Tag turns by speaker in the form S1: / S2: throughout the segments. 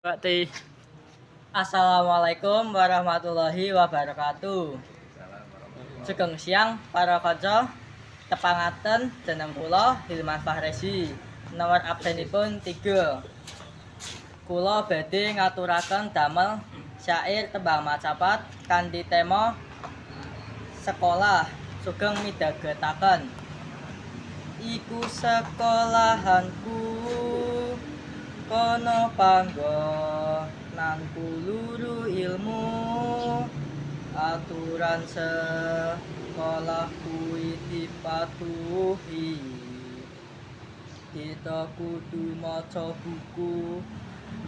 S1: Bakti. Assalamualaikum warahmatullahi wabarakatuh. Sugeng siang para kanca. Tepangaten jeneng kula Hilman Fahrezi. Nomor absenipun 3. Kula badhe ngaturaken damel syair tembang macapat kanthi tema sekolah sugeng midhangetaken. Iku sekolahanku kono panggonan kuluru ilmu. Aturan sekolah kuwi dipatuhi. Kita kudu maca buku.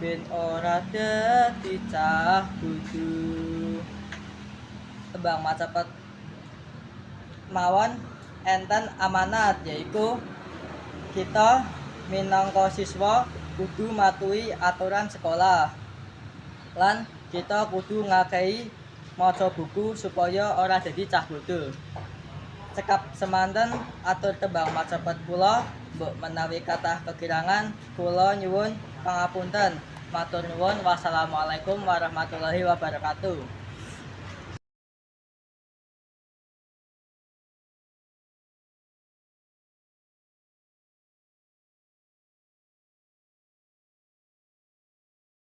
S1: Ben ora dadi cah kudu tembang macapat. Mawon enten amanat yaiku kita minangka siswa kudu matuhi aturan sekolah. Lan kita kudu ngakehi maca buku supaya ora dadi cah bodoh cekap semanten atur tembang macapat kula mbok menawi kathah kekirangan kula nyuwun pangapunten. Matur nuwun. Wassalamualaikum warahmatullahi wabarakatuh